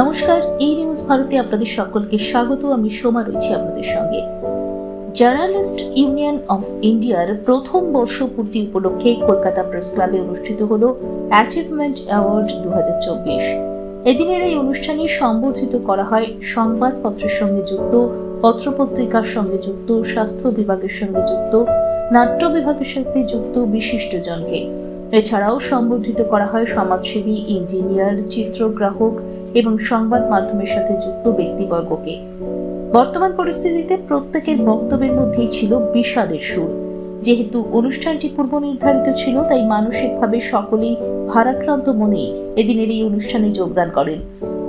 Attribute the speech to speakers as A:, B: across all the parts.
A: নমস্কার, এই নিউজ ভারতে আপনাদের সকলকে স্বাগত। আমি সোমা রয়েছি আপনাদের সঙ্গে। জার্নালিস্ট ইউনিয়ন অফ ইন্ডিয়ার প্রথম বর্ষপূর্তি উপলক্ষে কলকাতা প্রেস ক্লাবে অনুষ্ঠিত হল অ্যাচিভমেন্ট অ্যাওয়ার্ড দু এদিনের এই অনুষ্ঠানে সম্বর্ধিত করা হয় সংবাদপত্রের সঙ্গে যুক্ত, পত্রপত্রিকার সঙ্গে যুক্ত, স্বাস্থ্য বিভাগের সঙ্গে যুক্ত, নাট্য বিভাগের সাথে যুক্ত বিশিষ্টজনকে। এছাড়াও সম্বর্ধিত করা হয় সমাজসেবী, ইঞ্জিনিয়ার, চিত্রগ্রাহক এবং সংবাদ মাধ্যমের সাথে যুক্ত ব্যক্তিবর্গকে। বর্তমান পরিস্থিতিতে প্রত্যেকের বক্তব্যের মধ্যেই ছিল বিষাদের সুর। যেহেতু অনুষ্ঠানটি পূর্ব নির্ধারিত ছিল, তাই মানসিকভাবে সকলেই ভারাক্রান্ত মনেই এদিনের এই অনুষ্ঠানে যোগদান করেন।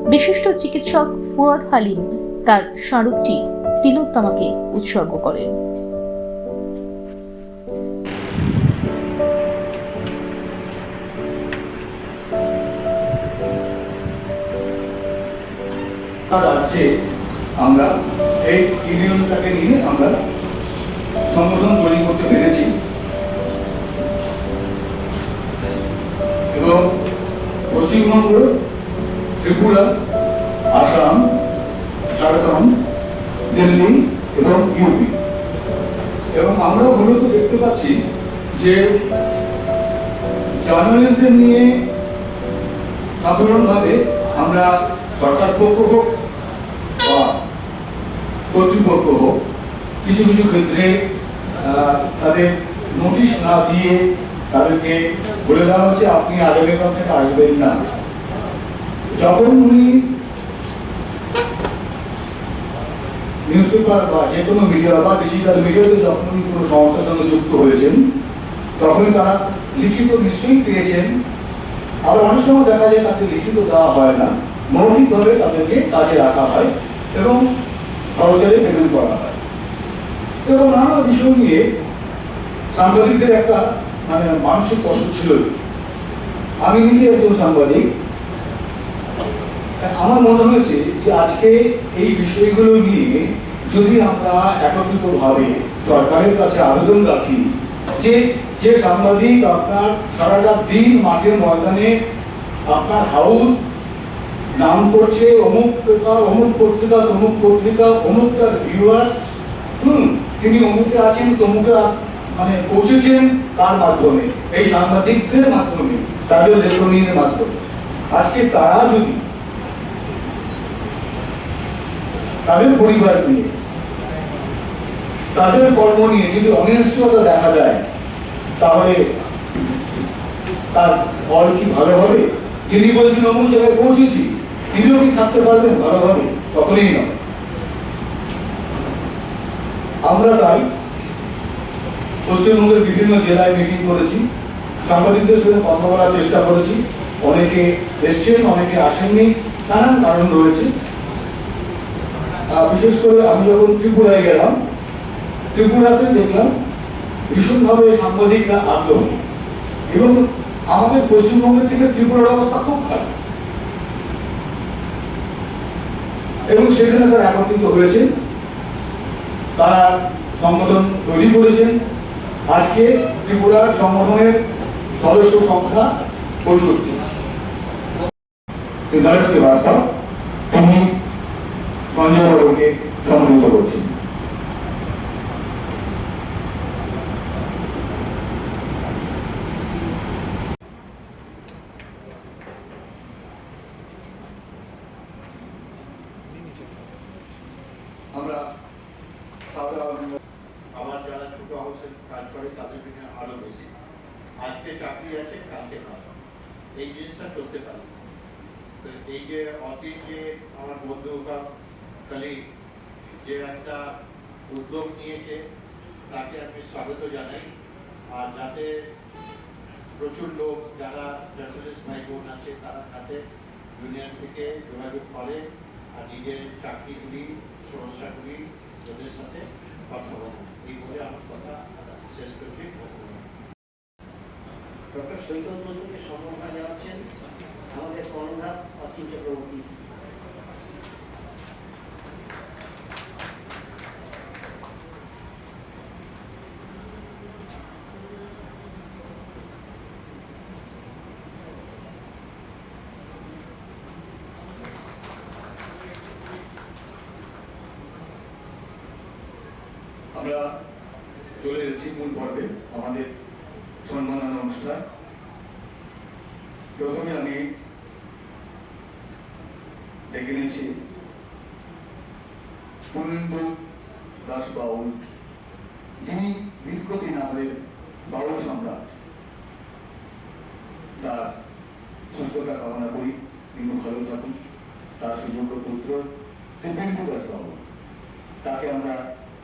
A: বিশিষ্ট চিকিৎসক ফুয়াদ হালিম তার স্মারকটি তিলোত্তমাকে উৎসর্গ করেন।
B: রাজ্যে আমরা এই ইউনিয়নটাকে নিয়ে আমরা সংগঠন তৈরি করতে পেরেছি। এবং পশ্চিমবঙ্গ, ত্রিপুরা, আসাম, ঝাড়খণ্ড, দিল্লি এবং ইউপি। এবং আমরা মূলত দেখতে পাচ্ছি যে জার্নালিস্টদের নিয়ে সাধারণভাবে আমরা সরকার পক্ষ হোক কর্তৃপক্ষ কিছু কিছু ক্ষেত্রে তাদের নোটিশ না দিয়ে তাদেরকে বলে দেওয়া হচ্ছে, আপনি আগামীকাল থেকে আসবেন না। যখন উনি নিউজ পেপার বা যে কোনো মিডিয়া বা ডিজিটাল মিডিয়াতে যখন উনি কোনো সংস্থার সঙ্গে যুক্ত হয়েছেন, তখনই তারা লিখিত নিশ্চয়ই পেয়েছেন। আবার অনেক সময় দেখা যায় তাকে লিখিত দেওয়া হয় না। মৌখিকভাবে তাদেরকে কাজে রাখা হয় এবং ভাউচারে পেমেন্ট করা হয়। এবং নানা বিষয় নিয়ে সাংবাদিকদের একটা মানে মানসিক কষ্ট ছিল আমি নিজে একজন সাংবাদিক। আমার মনে হয়েছে যে আজকে এই বিষয়গুলো নিয়ে যদি আমরা একত্রিতভাবে সরকারের কাছে আবেদন রাখি, যে যে সাংবাদিক আপনার সারাটা দিন মাঠের ময়দানে আপনার হাউস নাম করছে অমুক পেপার অমুক পত্রিকা, তমুক পত্রিকা, অমুক তার ভিউয়ার্স হুম, তিনি অমুকে আছেন, তমুকে মানে পৌঁছেছেন কার মাধ্যমে? এই সাংবাদিকদের মাধ্যমে, তাদের লেখনীর মাধ্যমে। আজকে তারা যদি তাদের পরিবার নিয়ে, তাদের কর্ম নিয়ে যদি অনিশ্চয়তা দেখা যায়, তাহলে তার ফল কি ভালো হবে? যিনি বলছেন, অমুক জায়গায় পৌঁছেছি। তিনিও থাকতে পারবেন? ভালোভাবে। তখনই নয় আমরা তাই পশ্চিমবঙ্গের বিভিন্ন জেলায় মিটিং করেছি। সাংবাদিকদের সাথে কথা বলার চেষ্টা করেছি। অনেকে এসছেন, অনেকে আসেননি। নানান কারণ রয়েছে। বিশেষ করে আমি যখন ত্রিপুরায় গেলাম, ত্রিপুরাতে দেখলাম ভীষণভাবে সাংবাদিকরা আগ্রহী। এবং আমাদের পশ্চিমবঙ্গের থেকে ত্রিপুরার অবস্থা খুব খারাপ। এবং সেখানে তারা একত্রিত হয়েছে তারা সংগঠন তৈরি করেছেন। আজকে ত্রিপুরার সংগঠনের সদস্য সংখ্যা পঁয়ষট্টি। সিদ্ধার্থ শ্রীবাস্তব, তিনি সঞ্জয় বাবুকে সম্মানিত করছেন আমরা তাদের
C: আমার যারা ছোট হাউসে কাজ করে তাদের এখানে আরও বেশি আজকে চাকরি আছে কালকে নয় এই জিনিসটা চলতে পারে তো এই যে অতীত যে আমার বন্ধু বা কলিগ যে একটা উদ্যোগ নিয়েছে, তাকে আমি স্বাগত জানাই। আর যাতে প্রচুর লোক, যারা জার্নালিস্ট ভাই বোন আছে, তারা সাথে ইউনিয়ন থেকে যোগাযোগ করে আর নিজের চাকরিগুলি সমস্যাগুলি ওদের সাথে কথা বলে। এই বলে আমার কথা শেষ করছি।
D: ডক্টর সৈকত মজুমকে সম্বর্ধনা জানাচ্ছেন আমাদের কর্ণধার অচিন চক্রবর্তী।
B: আমরা চলে এসেছি মূল পর্বে, আমাদের সম্মাননা অনুষ্ঠান। প্রথমে আমি ডেকে নিয়েছি পূর্ণেন্দু দাস বাউল, যিনি দীর্ঘদিন আমাদের বাউল সম্রাট। তার সুস্থতা কামনা করি, তিনি ভালো থাকুন। তার সুযোগ্য পুত্র দিব্যেন্দু দাস বাবু তাকে আমরা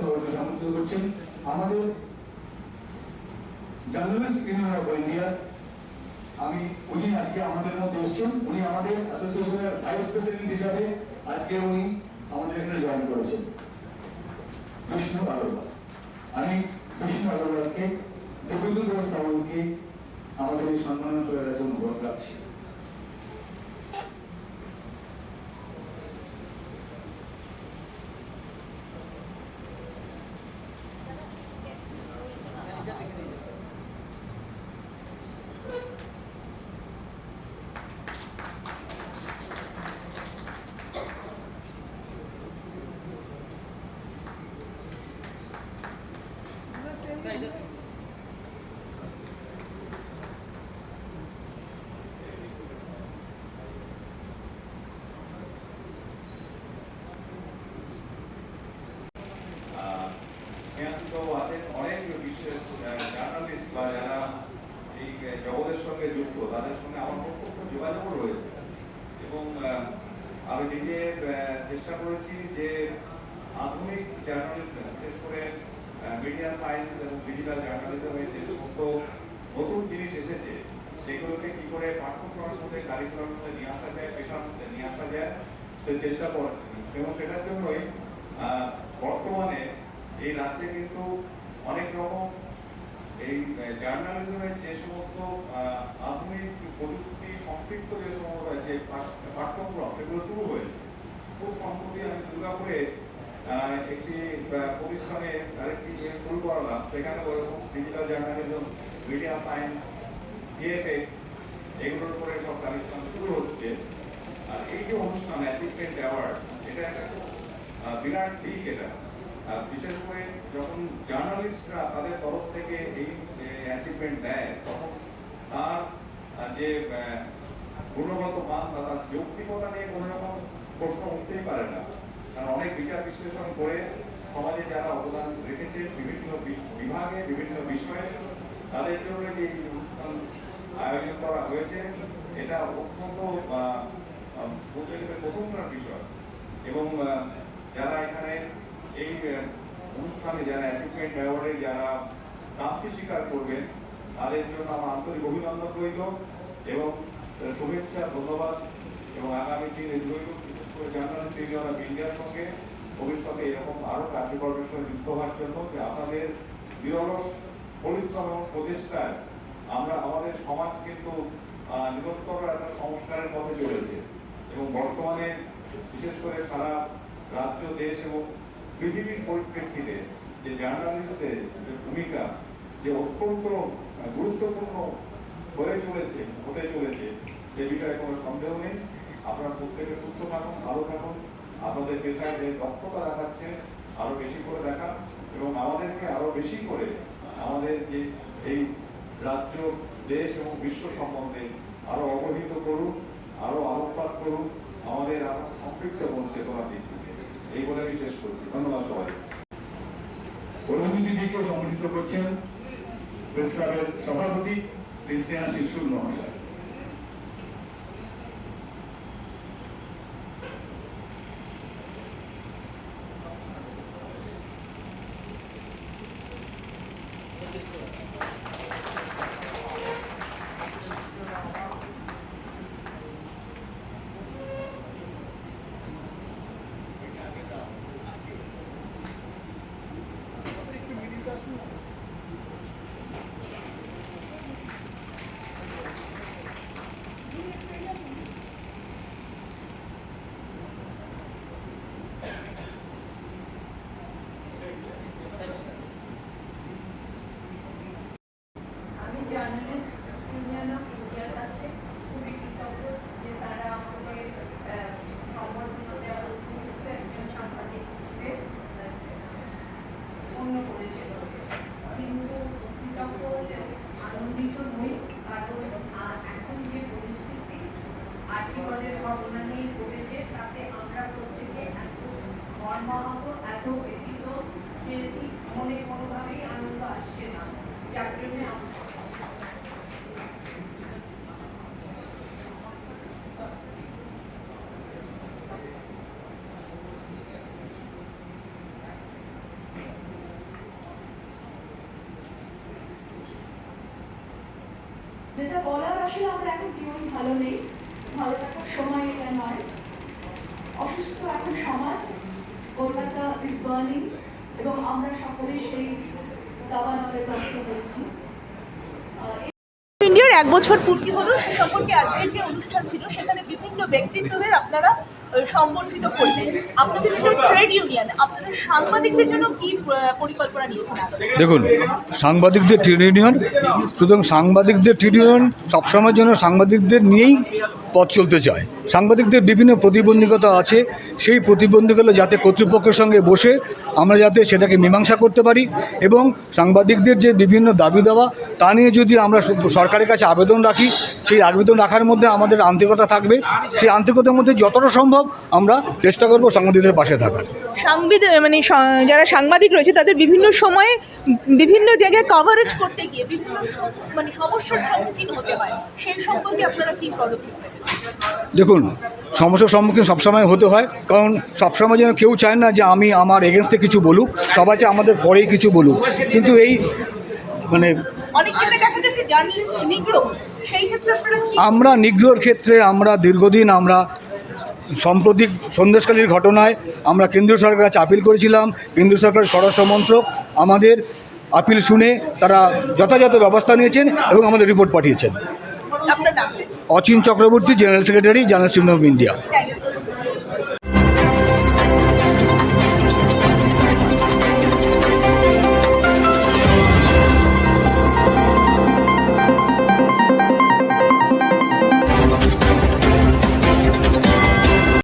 B: সমর্থন করছেন। আমাদের জার্নালিস্ট অফ ইন্ডিয়া আমি উনি আজকে আমাদের মধ্যে এসেছেন। উনি আমাদের অ্যাসোসিয়েশনের ভাইস প্রেসিডেন্ট হিসাবে আজকে উনি আমাদের এখানে জয়েন করেছেন। বিষ্ণু আগরওয়াল আমি বিষ্ণু আগরওয়ালকে দেবেন্দ্র বাবুকে আমাদের এই সম্মাননা করার জন্য অনুরোধ রাখছি
E: তো অনেক বিশ্বের জার্নালিস্ট বা যারা এই জগতের সঙ্গে যুক্ত, তাদের সঙ্গে আমার প্রত্যক্ষ যোগাযোগও রয়েছে। এবং আমি নিজে চেষ্টা করেছি যে আধুনিক জার্নালিজম বিশেষ করে মিডিয়া সায়েন্স এবং ডিজিটাল জার্নালিজমের যে সমস্ত নতুন জিনিস এসেছে, সেগুলোকে কি করে পাঠ্যক্রমের মধ্যে কারিকুলামের মধ্যে নিয়ে আসা যায়, পেশার মধ্যে নিয়ে আসা যায়, সে চেষ্টা করেন এবং সেটার জন্যই বর্তমানে এই রাজ্যে কিন্তু অনেক রকম এই জার্নালিজমের যে সমস্ত আধুনিক প্রযুক্তি সম্পৃক্ত যে সমস্ত, যে পাঠ্যক্রম, সেগুলো শুরু হয়েছে। খুব সম্প্রতি আমি দুর্গাপুরে একটি প্রতিষ্ঠানে আরেকটি ইয়ে শুরু করালাম সেখানে ওরকম digital journalism media science VFX এগুলোর উপরে সব কালেকশন শুরু হচ্ছে। আর এই যে অনুষ্ঠান অ্যাচিভমেন্ট অ্যাওয়ার্ড এটা একটা খুব বিরাট দিক এটা। আর বিশেষ করে যখন জার্নালিস্টরা তাদের তরফ থেকে এই অ্যাচিভমেন্ট দেয়, তখন তার যে গুণগত মান বা তার যৌক্তিকতা নিয়ে কোনো রকম প্রশ্ন উঠতেই পারে না। কারণ অনেক বিচার বিশ্লেষণ করে সমাজে যারা অবদান রেখেছে, বিভিন্ন বিভাগে, বিভিন্ন বিষয়ে, তাদের জন্য যে অনুষ্ঠান আয়োজন করা হয়েছে, এটা অত্যন্ত বলতে প্রশংসার বিষয়। এবং যারা এখানে এই অনুষ্ঠানে যারা অ্যাচিভমেন্ট অ্যাওয়ার্ডে যারা প্রাপ্তি স্বীকার করবেন, তাদের জন্য আমার আন্তরিক অভিনন্দন রইল এবং শুভেচ্ছা, ধন্যবাদ এবং আগামী দিনে রইল করে জার্নালিস্ট ইউনিয়ন অফ ইন্ডিয়ার সঙ্গে ভবিষ্যতে এরকম আরও কার্যকর্মের সঙ্গে যুক্ত হওয়ার জন্য যে আপনাদের বিরলস পরিশ্রম এবং প্রচেষ্টায় আমরা আমাদের সমাজ কিন্তু নিরন্তর একটা সংস্কারের পথে চলেছে। এবং বর্তমানে বিশেষ করে সারা রাজ্য, দেশ এবং পৃথিবীর পরিপ্রেক্ষিতে যে জার্নালিস্টদের যে ভূমিকা, যে অত্যন্ত গুরুত্বপূর্ণ হয়ে চলেছে, হতে চলেছে, সে বিষয়ে কোনো সন্দেহ নেই। আপনারা প্রত্যেকে সুস্থ থাকুন, ভালো থাকুন। আপনাদের পেশায় যে দক্ষতা দেখাচ্ছে, আরও বেশি করে দেখান এবং আমাদেরকে আরও বেশি করে আমাদের যে এই রাজ্য, দেশ এবং বিশ্ব সম্বন্ধে আরও অবহিত করুন, আরও আলোকপাত করুন, আমাদের আরও সম্পৃক্ত করুন চেতনা দিক থেকে। এই বলে আমি শেষ করছি। ধন্যবাদ সবাই।
B: অরুণদিদিকে সম্মিলিত করছেন প্রেস ক্লাবের সভাপতি শ্রী শিশুর মহাশয়।
F: আসলে আমরা এখন কেউই ভালো নেই, ভালো থাকার সময় এটা নয়। অসুস্থ এখন সমাজ, কলকাতা ইজ বার্নিং এবং আমরা সকলে সেই দাবানলের বাধ্য হয়েছি।
G: ইন্ডিয়ার এক বছর পূর্তি হলো, সে সম্পর্কে আজকের যে অনুষ্ঠান ছিল, সেখানে বিভিন্ন ব্যক্তিত্বদের আপনারা সম্বর্ধিত করলেন। আপনাদের এটা ট্রেড ইউনিয়ন আপনারা সাংবাদিকদের জন্য কি পরিকল্পনা নিয়েছেন
B: দেখুন, সাংবাদিকদের ট্রেড ইউনিয়ন সুতরাং সাংবাদিকদের ট্রেড ইউনিয়ন সবসময়ের জন্য সাংবাদিকদের নিয়েই পথ চলতে চায়। সাংবাদিকদের বিভিন্ন প্রতিবন্ধকতা আছে। সেই প্রতিবন্ধকতা যাতে কর্তৃপক্ষের সঙ্গে বসে আমরা যাতে সেটাকে মীমাংসা করতে পারি এবং সাংবাদিকদের যে বিভিন্ন দাবি দেওয়া, তা নিয়ে যদি আমরা সরকারের কাছে আবেদন রাখি, সেই আবেদন রাখার মধ্যে আমাদের আন্তরিকতা থাকবে। সেই আন্তরিকতার মধ্যে যতটা সম্ভব আমরা চেষ্টা করব সাংবাদিকদের পাশে থাকার।
G: সাংবিদ মানে যারা সাংবাদিক রয়েছে, তাদের বিভিন্ন সময়ে বিভিন্ন জায়গায় কভারেজ করতে গিয়ে বিভিন্ন মানে সমস্যার সম্মুখীন হতে হয়। সেই সম্পর্কে আপনারা কি পদক্ষেপ
B: দেখুন সমস্যার সম্মুখীন সবসময় হতে হয় কারণ সবসময় যেন কেউ চায় না যে আমি আমার এগেনস্টে কিছু বলুক সবাই চায় আমাদের পরেই কিছু বলুক। কিন্তু এই মানে আমরা নিগ্রোর ক্ষেত্রে আমরা দীর্ঘদিন আমরা সাম্প্রতিক সন্দেশকালীর ঘটনায় আমরা কেন্দ্রীয় সরকারের কাছে আপিল করেছিলাম কেন্দ্রীয় সরকারের স্বরাষ্ট্র মন্ত্রক আমাদের আপিল শুনে তারা যথাযথ ব্যবস্থা নিয়েছেন এবং আমাদের রিপোর্ট পাঠিয়েছেন।
G: আপনার নাম?
B: Achin Chakraborty general secretary journal union of India